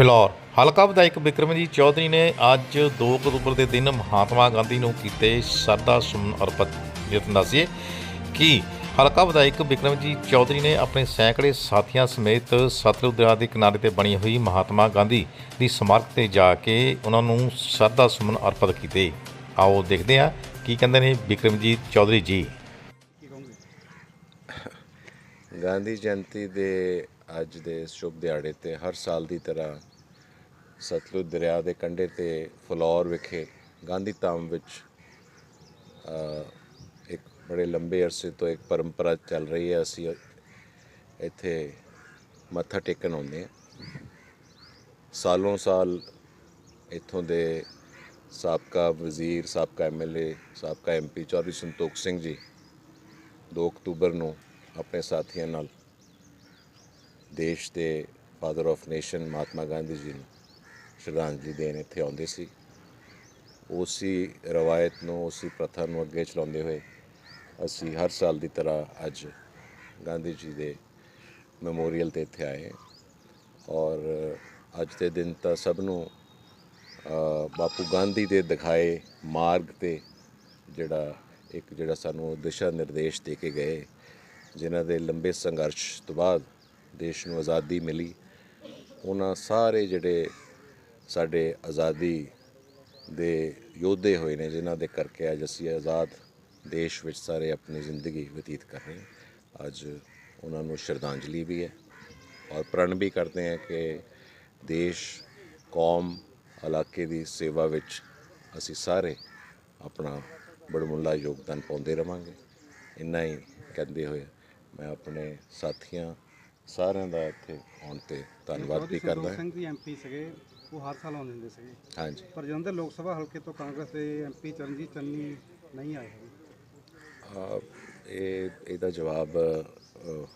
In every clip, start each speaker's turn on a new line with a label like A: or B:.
A: ਫਿਲੌਰ। ਹਲਕਾ ਵਿਧਾਇਕ ਬਿਕਰਮਜੀਤ ਚੌਧਰੀ ਨੇ ਅੱਜ 2 ਅਕਤੂਬਰ ਦੇ ਦਿਨ ਮਹਾਤਮਾ ਗਾਂਧੀ ਨੂੰ ਕੀਤੇ ਸਰਦਾ ਸੁਮਨ ਅਰਪਿਤ। ਜਿਤ ਦੱਸੀਏ ਕਿ ਹਲਕਾ ਵਿਧਾਇਕ ਬਿਕਰਮਜੀਤ ਚੌਧਰੀ ਨੇ ਆਪਣੇ ਸੈਂਕੜੇ ਸਾਥੀਆਂ ਸਮੇਤ ਸਤਲੁਜ ਦਰਿਆ ਦੇ ਕਿਨਾਰੇ ਤੇ ਬਣੀ ਹੋਈ ਮਹਾਤਮਾ ਗਾਂਧੀ ਦੀ ਸਮਾਰਕ ਤੇ ਜਾ ਕੇ ਉਹਨਾਂ ਨੂੰ ਸਰਦਾ ਸੁਮਨ ਅਰਪਿਤ ਕੀਤੇ। ਆਓ ਦੇਖਦੇ ਹਾਂ ਕੀ ਕਹਿੰਦੇ ਨੇ ਬਿਕਰਮਜੀਤ ਚੌਧਰੀ ਜੀ।
B: ਗਾਂਧੀ ਜਯੰਤੀ ਦੇ ਅੱਜ ਦੇ ਸ਼ੁਭ ਦਿਹਾੜੇ ਤੇ ਹਰ ਸਾਲ ਦੀ ਤਰ੍ਹਾਂ ਸਤਲੁਜ ਦਰਿਆ ਦੇ ਕੰਢੇ ਤੇ ਫਲੌਰ ਵਿਖੇ ਗਾਂਧੀ ਧਾਮ ਵਿੱਚ ਇੱਕ ਬੜੇ ਲੰਬੇ ਅਰਸੇ ਤੋਂ ਇੱਕ ਪਰੰਪਰਾ ਚੱਲ ਰਹੀ ਹੈ। ਅਸੀਂ ਇੱਥੇ ਮੱਥਾ ਟੇਕਣ ਆਉਂਦੇ ਹਾਂ। ਸਾਲੋਂ ਸਾਲ ਇੱਥੋਂ ਦੇ ਸਾਬਕਾ ਵਜ਼ੀਰ, ਸਾਬਕਾ ਐਮਐਲਏ ਸਾਬਕਾ ਐਮਪੀ ਚੌਧਰੀ ਸੰਤੋਖ ਸਿੰਘ ਜੀ 2 ਅਕਤੂਬਰ ਨੂੰ ਆਪਣੇ ਸਾਥੀਆਂ ਨਾਲ ਦੇਸ਼ ਦੇ father of nation Mahatma Gandhi ji ਨੂੰ ਸ਼ਰਧਾਂਜਲੀ ਦੇਣ ਇੱਥੇ ਆਉਂਦੇ ਸੀ। ਉਸੀ ਰਵਾਇਤ ਨੂੰ, ਉਸੀ ਪ੍ਰਥਾ ਨੂੰ ਅੱਗੇ ਚਲਾਉਂਦੇ ਹੋਏ ਅਸੀਂ ਹਰ ਸਾਲ ਦੀ ਤਰ੍ਹਾਂ ਅੱਜ ਗਾਂਧੀ ਜੀ ਦੇ ਮੈਮੋਰੀਅਲ ਤੇ ਇੱਥੇ ਆਏ ਔਰ ਅੱਜ ਦੇ ਦਿਨ ਤਾਂ ਸਭ ਨੂੰ ਬਾਪੂ ਗਾਂਧੀ ਦੇ ਦਿਖਾਏ ਮਾਰਗ ਤੇ ਜਿਹੜਾ, ਇੱਕ ਜਿਹੜਾ ਸਾਨੂੰ ਦਿਸ਼ਾ ਨਿਰਦੇਸ਼ ਦੇ ਕੇ ਗਏ, ਜਿਨ੍ਹਾਂ ਦੇ ਲੰਬੇ ਸੰਘਰਸ਼ ਤੋਂ ਬਾਅਦ ਦੇਸ਼ ਨੂੰ ਆਜ਼ਾਦੀ ਮਿਲੀ। ਉਹਨਾਂ ਸਾਰੇ ਜਿਹੜੇ ਸਾਡੇ ਆਜ਼ਾਦੀ ਦੇ ਯੋਧੇ ਹੋਏ ਨੇ ਜਿਨ੍ਹਾਂ ਦੇ ਕਰਕੇ ਅੱਜ ਅਸੀਂ ਆਜ਼ਾਦ ਦੇਸ਼ ਵਿੱਚ ਸਾਰੇ ਆਪਣੀ ਜ਼ਿੰਦਗੀ ਬਤੀਤ ਕਰ ਰਹੇ ਹਾਂ। ਅੱਜ ਉਹਨਾਂ ਨੂੰ ਸ਼ਰਧਾਂਜਲੀ ਵੀ ਹੈ ਔਰ ਪ੍ਰਣ ਵੀ ਕਰਦੇ ਹਾਂ ਕਿ ਦੇਸ਼ ਕੌਮ ਇਲਾਕੇ ਦੀ ਸੇਵਾ ਵਿੱਚ ਅਸੀਂ ਸਾਰੇ ਆਪਣਾ ਬੜਮੁੱਲਾ ਯੋਗਦਾਨ ਪਾਉਂਦੇ ਰਵਾਂਗੇ। ਇੰਨਾ ਹੀ ਕਹਿੰਦੇ ਹੋਏ ਮੈਂ ਆਪਣੇ ਸਾਥੀਆਂ ਸਾਰਿਆਂ ਦਾ ਇੱਥੇ ਆਉਣ ਤੇ ਧੰਨਵਾਦ ਵੀ ਕਰਦਾ ਹਾਂ।
C: ਸਿੰਘ ਜੀ ਐਮਪੀ ਸੀਗੇ। ਉਹ ਹਰ ਸਾਲ ਆਉਂਦੇ ਹੁੰਦੇ ਸੀਗੇ।
B: ਹਾਂਜੀ।
C: ਪਰ ਜਲੰਧਰ ਲੋਕ ਸਭਾ ਹਲਕੇ ਤੋਂ ਕਾਂਗਰਸ ਦੇ ਐਮਪੀ ਚਰਨਜੀਤ ਚੰਨੀ ਨਹੀਂ ਆਏ ਹੈਗੇ।
B: ਅਹ ਇਹ ਇਹਦਾ ਜਵਾਬ ਅਹ,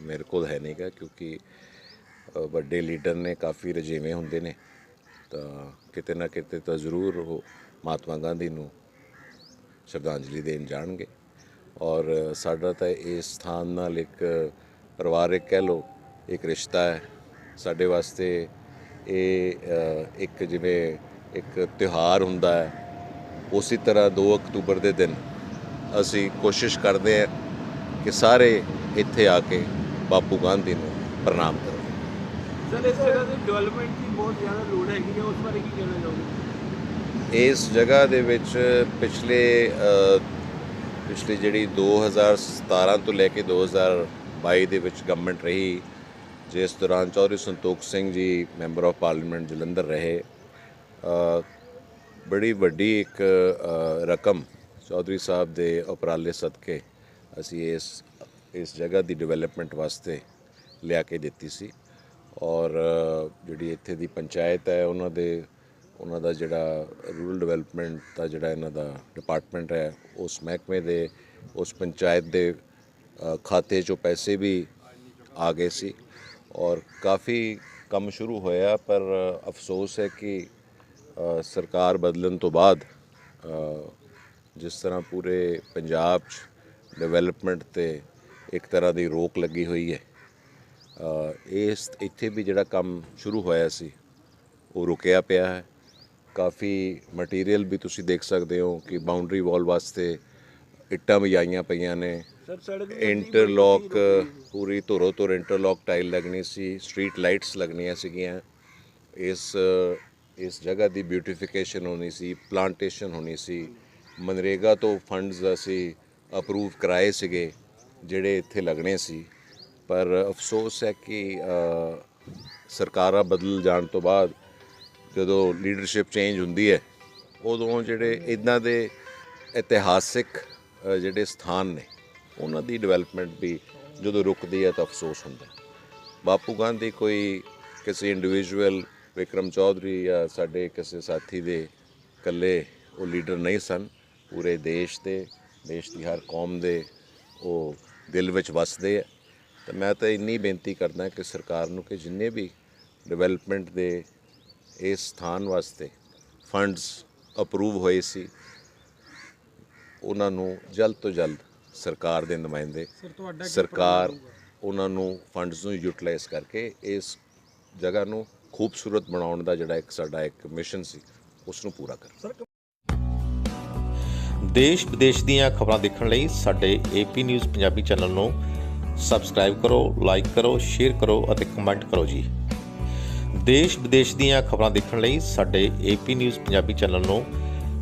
B: ਮੇਰੇ ਕੋਲ ਹੈ ਨਹੀਂਗਾ ਕਿਉਂਕਿ ਅਹ, ਵੱਡੇ ਲੀਡਰ ਨੇ ਕਾਫੀ ਰਜੇਵੇਂ ਹੁੰਦੇ ਨੇ। ਤਾਂ ਕਿਤੇ ਨਾ ਕਿਤੇ ਤਾਂ ਜ਼ਰੂਰ ਉਹ ਮਹਾਤਮਾ ਗਾਂਧੀ ਨੂੰ ਸ਼ਰਧਾਂਜਲੀ ਦੇਣ ਜਾਣਗੇ। ਔਰ ਸਾਡਾ ਤਾਂ ਇਸ ਸਥਾਨ ਨਾਲ ਇੱਕ ਪਰਿਵਾਰਕ ਕਹਿ ਲਓ ਇੱਕ ਰਿਸ਼ਤਾ ਹੈ। ਸਾਡੇ ਵਾਸਤੇ ਇਹ ਇੱਕ ਜਿਵੇਂ ਇੱਕ ਤਿਉਹਾਰ ਹੁੰਦਾ ਹੈ ਉਸੇ ਤਰ੍ਹਾਂ 2 ਅਕਤੂਬਰ ਦੇ ਦਿਨ ਅਸੀਂ ਕੋਸ਼ਿਸ਼ ਕਰਦੇ ਹਾਂ ਕਿ ਸਾਰੇ ਇੱਥੇ ਆ ਕੇ ਬਾਪੂ ਗਾਂਧੀ ਨੂੰ ਪ੍ਰਣਾਮ ਕਰੋ।
D: ਸਰ ਇਸ ਜਗ੍ਹਾ ਦੀ ਡਿਵੈਲਪਮੈਂਟ ਦੀ ਬਹੁਤ ਜ਼ਿਆਦਾ ਲੋੜ ਹੈਗੀ ਹੈ ਉਸ ਬਾਰੇ ਕੀ ਕਹਿਣਾ ਚਾਹੋਗੇ?
B: ਇਸ ਜਗ੍ਹਾ ਦੇ ਵਿੱਚ ਪਿਛਲੇ ਪਿਛਲੀ ਜਿਹੜੀ 2017 ਤੋਂ ਲੈ ਕੇ 2022 ਦੇ ਵਿੱਚ ਗਵਰਨਮੈਂਟ ਰਹੀ ਜਿਸ ਦੌਰਾਨ Chaudhary Santokh Singh ji, member of parliament Jalandhar ਰਹੇ। ਬੜੀ ਵੱਡੀ ਇੱਕ ਰਕਮ ਚੌਧਰੀ ਸਾਹਿਬ ਦੇ ਉਪਰਾਲੇ ਸਦਕੇ ਅਸੀਂ ਇਸ ਇਸ ਜਗ੍ਹਾ ਦੀ ਡਿਵੈਲਪਮੈਂਟ ਵਾਸਤੇ ਲਿਆ ਕੇ ਦਿੱਤੀ ਸੀ। ਔਰ, ਜਿਹੜੀ ਇੱਥੇ ਦੀ ਪੰਚਾਇਤ ਹੈ, ਉਹਨਾਂ ਦੇ, ਉਹਨਾਂ ਦਾ ਜਿਹੜਾ ਰੂਰਲ ਡਿਵੈਲਪਮੈਂਟ ਦਾ ਜਿਹੜਾ ਇਹਨਾਂ ਦਾ ਡਿਪਾਰਟਮੈਂਟ ਹੈ, ਉਸ ਮਹਿਕਮੇ ਦੇ, ਉਸ ਪੰਚਾਇਤ ਦੇ ਖਾਤੇ 'ਚੋਂ ਪੈਸੇ ਵੀ ਆ ਗਏ ਸੀ। ਔਰ ਕਾਫੀ ਕੰਮ ਸ਼ੁਰੂ ਹੋਇਆ ਪਰ ਅਫਸੋਸ ਹੈ ਕਿ ਸਰਕਾਰ ਬਦਲਣ ਤੋਂ ਬਾਅਦ ਜਿਸ ਤਰ੍ਹਾਂ ਪੂਰੇ ਪੰਜਾਬ 'ਚ ਡਿਵੈਲਪਮੈਂਟ ਤੇ ਇੱਕ ਤਰ੍ਹਾਂ ਦੀ ਰੋਕ ਲੱਗੀ ਹੋਈ ਹੈ ਇਸ ਇੱਥੇ ਵੀ ਜਿਹੜਾ ਕੰਮ ਸ਼ੁਰੂ ਹੋਇਆ ਸੀ ਉਹ ਰੁਕਿਆ ਪਿਆ ਹੈ ਕਾਫੀ ਮਟੀਰੀਅਲ ਵੀ ਤੁਸੀਂ ਦੇਖ ਸਕਦੇ ਹੋ ਕਿ ਬਾਉਂਡਰੀ ਵਾਲ ਵਾਸਤੇ ਇੱਟਾਂ ਵੀ ਆਈਆਂ ਪਈਆਂ ਨੇ। ਇੰਟਰਲੌਕ ਪੂਰੀ ਧੁਰੋ ਧੁਰ ਇੰਟਰਲੌਕ ਟਾਈਲ ਲੱਗਣੀ ਸੀ ਸਟਰੀਟ ਲਾਈਟਸ ਲੱਗਣੀਆਂ ਸੀਗੀਆਂ। ਇਸ ਇਸ ਜਗ੍ਹਾ ਦੀ ਬਿਊਟੀਫਿਕੇਸ਼ਨ ਹੋਣੀ ਸੀ ਪਲਾਂਟੇਸ਼ਨ ਹੋਣੀ ਸੀ। ਮਨਰੇਗਾ ਤੋਂ ਫੰਡਸ ਅਸੀਂ ਅਪਰੂਵ ਕਰਾਏ ਸੀਗੇ ਜਿਹੜੇ ਇੱਥੇ ਲੱਗਣੇ ਸੀ। ਪਰ ਅਫਸੋਸ ਹੈ ਕਿ ਸਰਕਾਰਾਂ ਬਦਲ ਜਾਣ ਤੋਂ ਬਾਅਦ ਜਦੋਂ ਲੀਡਰਸ਼ਿਪ ਚੇਂਜ ਹੁੰਦੀ ਹੈ ਉਦੋਂ ਜਿਹੜੇ ਇਦਾਂ ਦੇ ਇਤਿਹਾਸਿਕ ਜਿਹੜੇ ਸਥਾਨ ਨੇ, ਉਹਨਾਂ ਦੀ ਡਿਵੈਲਪਮੈਂਟ ਵੀ ਜਦੋਂ ਰੁਕਦੀ ਹੈ ਤਾਂ ਅਫਸੋਸ ਹੁੰਦਾ ਬਾਪੂ ਗਾਂਧੀ ਕੋਈ ਕਿਸੇ ਇੰਡੀਵਿਜੂਅਲ ਵਿਕਰਮ ਚੌਧਰੀ ਜਾਂ ਸਾਡੇ ਕਿਸੇ ਸਾਥੀ ਦੇ ਇਕੱਲੇ ਉਹ ਲੀਡਰ ਨਹੀਂ ਸਨ। ਪੂਰੇ ਦੇਸ਼ ਦੇ, ਦੇਸ਼ ਦੀ ਹਰ ਕੌਮ ਦੇ ਉਹ ਦਿਲ ਵਿੱਚ ਵਸਦੇ ਆ। ਤਾਂ ਮੈਂ ਤਾਂ ਇੰਨੀ ਬੇਨਤੀ ਕਰਦਾ ਕਿ ਸਰਕਾਰ ਨੂੰ ਕਿ ਜਿੰਨੇ ਵੀ ਡਿਵੈਲਪਮੈਂਟ ਦੇ ਇਸ ਸਥਾਨ ਵਾਸਤੇ ਫੰਡਸ ਅਪਰੂਵ ਹੋਏ ਸੀ ਉਹਨਾਂ ਨੂੰ ਜਲਦ ਤੋਂ ਜਲਦ ਸਰਕਾਰ ਦੇ ਨੁਮਾਇੰਦੇ
C: ਸਰ ਤੁਹਾਡਾ ਕੀ
B: ਸਰਕਾਰ ਉਹਨਾਂ ਨੂੰ ਫੰਡਸ ਨੂੰ ਯੂਟਿਲਾਈਜ਼ ਕਰਕੇ ਇਸ ਜਗ੍ਹਾ ਨੂੰ ਖੂਬਸੂਰਤ ਬਣਾਉਣ ਦਾ ਜਿਹੜਾ ਇੱਕ ਸਾਡਾ ਇੱਕ ਮਿਸ਼ਨ ਸੀ ਉਸ ਨੂੰ ਪੂਰਾ ਕਰ
A: ਦੇਸ਼ ਵਿਦੇਸ਼ ਦੀਆਂ ਖਬਰਾਂ ਦੇਖਣ ਲਈ ਸਾਡੇ ਏਪੀ ਨਿਊਜ਼ ਪੰਜਾਬੀ ਚੈਨਲ ਨੂੰ ਸਬਸਕ੍ਰਾਈਬ ਕਰੋ ਲਾਈਕ ਕਰੋ ਸ਼ੇਅਰ ਕਰੋ ਅਤੇ ਕਮੈਂਟ ਕਰੋ ਜੀ। ਦੇਸ਼ ਵਿਦੇਸ਼ ਦੀਆਂ ਖਬਰਾਂ ਦੇਖਣ ਲਈ ਸਾਡੇ ਏਪੀ ਨਿਊਜ਼ ਪੰਜਾਬੀ ਚੈਨਲ ਨੂੰ